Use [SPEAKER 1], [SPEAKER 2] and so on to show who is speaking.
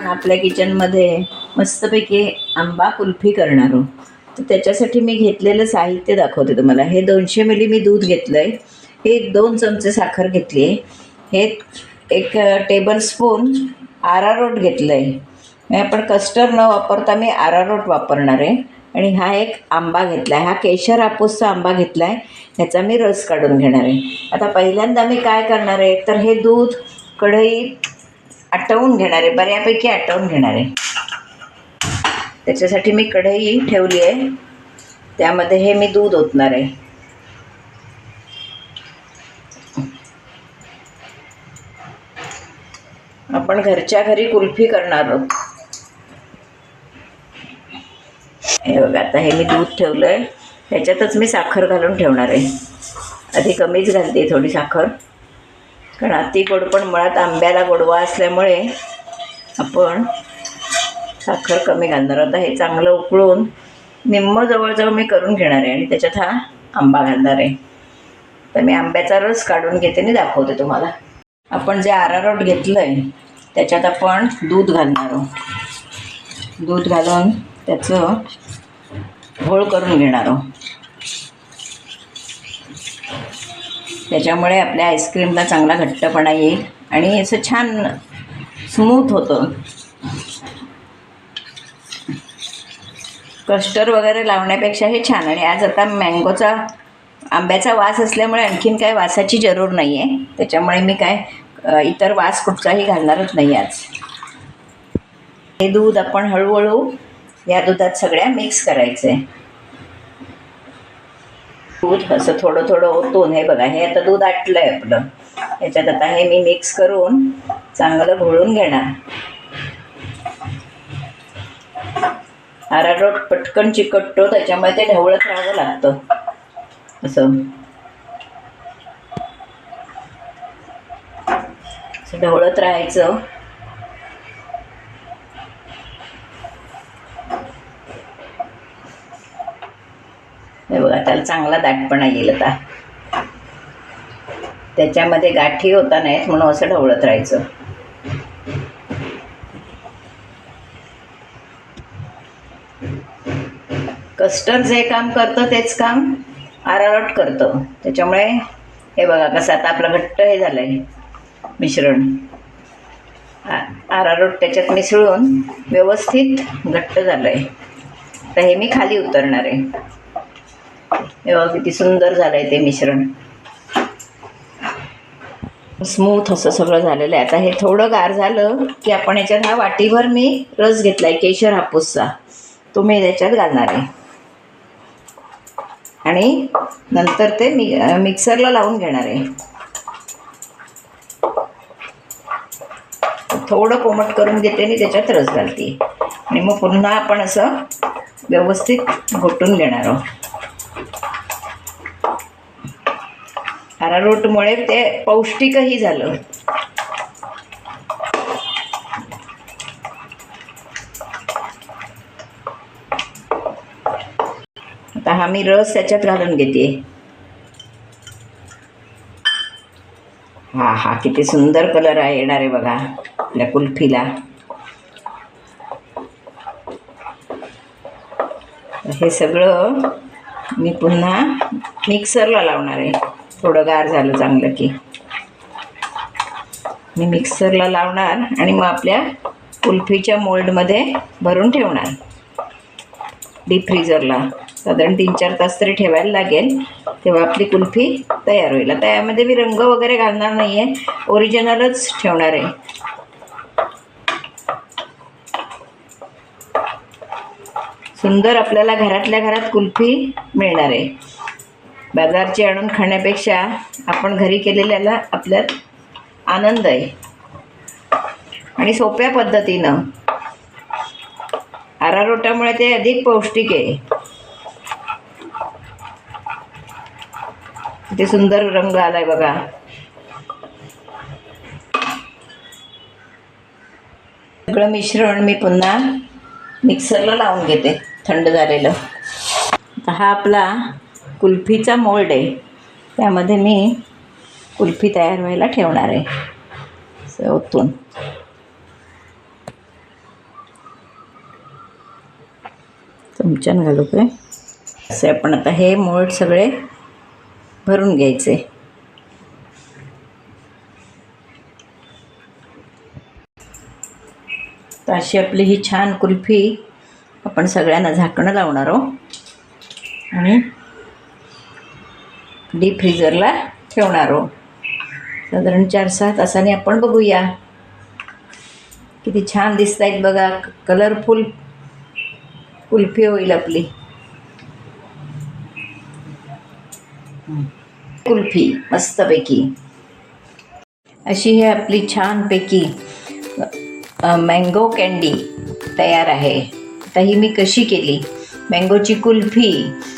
[SPEAKER 1] आपल्या किचनमध्ये मस्तपैकी आंबा कुल्फी करणार आहोत. तर त्याच्यासाठी मी घेतलेलं साहित्य दाखवते तुम्हाला. हे दोनशे मिली मी दूध घेतलं आहे हे दोन चमचे साखर घेतली आहे. हे एक टेबल स्पून आरारोट घेतलं आहे आपण कस्टर्ड न वापरता मी आरारोट वापरणार आहे. आणि हा एक आंबा घेतला आहे हा केशर हापूसचा आंबा घेतला आहे ह्याचा मी रस काढून घेणार आहे. आता पहिल्यांदा मी काय करणार आहे? तर हे दूध कढईत आटवून घेणार आहे बऱ्यापैकी आटवून घेणार. आहे त्याच्यासाठी मी कढई ठेवली आहे. त्यामध्ये हे मी दूध ओतणार आहे. आपण घरच्या घरी कुल्फी करणार आहोत. हे बघा आता हे मी दूध ठेवलं आहे ह्याच्यातच मी साखर घालून ठेवणार आहे. आधी कमीच घालते थोडी साखर. कारण अति गोड पण मुळात आंब्याला गोडवा असल्यामुळे आपण साखर कमी घालणार आता हे चांगलं उकळून निम्म जवळजवळ मी करून घेणार आहे आणि त्याच्यात हा आंबा घालणार आहे. तर मी आंब्याचा रस काढून घेते आणि दाखवते तुम्हाला. आपण जे आरारोट घेतलं आहे त्याच्यात आपण दूध घालणार आहोत. दूध घालून त्याचं घोळ करून घेणार आहोत. त्याच्यामुळे आपल्या आईस्क्रीमला चांगला घट्टपणा येईल आणि असं छान स्मूथ होतं. कस्टर वगैरे लावण्यापेक्षा हे छान. आणि आज आता मँगोचा आंब्याचा वास असल्यामुळे आणखीन काय वासाची जरूर नाही आहे त्याच्यामुळे मी काय इतर वास कुठचाही घालणारच नाही आज. हे दूध आपण हळूहळू या दुधात सगळ्या मिक्स करायचं आहे दूध असं थोडं थोडं ओतून हे बघा हे आता दूध आटलं आहे आपलं. याच्यात आता हे मी मिक्स करून चांगलं घोळून घेणार. आरारोट पटकन चिकटतो त्याच्यामुळे ते ढवळत राहावं लागतं. असं. असं ढवळत राहायचं हे बघा त्याला चांगला दाटपणा येईल आता. त्याच्यामध्ये गाठी होता नाहीत म्हणून असं ढवळत राहायचं. कस्टर जे काम करतं तेच काम आरारट करतं. त्याच्यामुळे हे बघा कसं आता आपलं घट्ट हे झालं आहे मिश्रण आरारोट त्याच्यात मिसळून व्यवस्थित घट्ट झालं आहे तर हे मी खाली उतरणार आहे. तेव्हा बघा किती सुंदर झालं आहे ते मिश्रण. स्मूथ असं सगळं झालेलं आहे. आता हे थोडं गार झालं की आपण याच्यात हा वाटीभर मी रस घेतला आहे केशर हापूसचा. तो मी त्याच्यात घालणार आहे. आणि नंतर ते मी मिक्सरला लावून घेणार आहे. थोडं कोमट करून घेते आणि त्याच्यात रस घालते. आणि मग पुन्हा आपण असं व्यवस्थित घोटून घेणार आहोत. अरारोटमुळे ते पौष्टिकही झालं. आता हा मी रस त्याच्यात घालून घेते. हा हा किती सुंदर कलर आहे येणार आहे बघा आपल्या कुल्फीला. हे सगळं मी पुन्हा मिक्सरला लावणार आहे. थोडं गार झालं चांगलं की. मी मिक्सरला लावणार आणि मग आपल्या कुल्फीच्या मोल्डमध्ये भरून ठेवणार. डीप फ्रीजरला साधारण तीन चार तास तरी ठेवायला लागेल. तेव्हा आपली कुल्फी तयार होईल. आता यामध्ये मी रंग वगैरे घालणार नाही आहे ओरिजिनलच ठेवणार आहे. सुंदर आपल्याला घरातल्या घरात कुल्फी मिळणार आहे. बाजारची आणून खाण्यापेक्षा आपण घरी केलेल्याला आपल्यात आनंद आहे. आणि सोप्या पद्धतीनं आरारोटामुळे ते अधिक पौष्टिक आहे. ते सुंदर रंग आलाय बघा. सगळं मिश्रण मी पुन्हा मिक्सरला लावून घेते थंड झालेलं. हा आपला कुल्फीचा मोल्ड आहे. त्यामध्ये मी कुल्फी तयार व्हायला ठेवणार आहे. ओतून. चमच्यान घालू काय? असे आपण आता हे मोल्ड सगळे भरून घ्यायचे. तर अशी आपली ही छान कुल्फी आपण सगळ्यांना झाकणं लावणार आहोत. आणि डीप फ्रीजरला ठेवणार आहोत. साधारण चार सहा तासाने आपण बघूया. किती छान दिसत आहेत बघा. कलरफुल कुल्फी होईल आपली. कुल्फी मस्तपैकी. अशी ही आपली छानपैकी मँगो कँडी तयार आहे. आता ही मी कशी केली? मँगोची कुल्फी.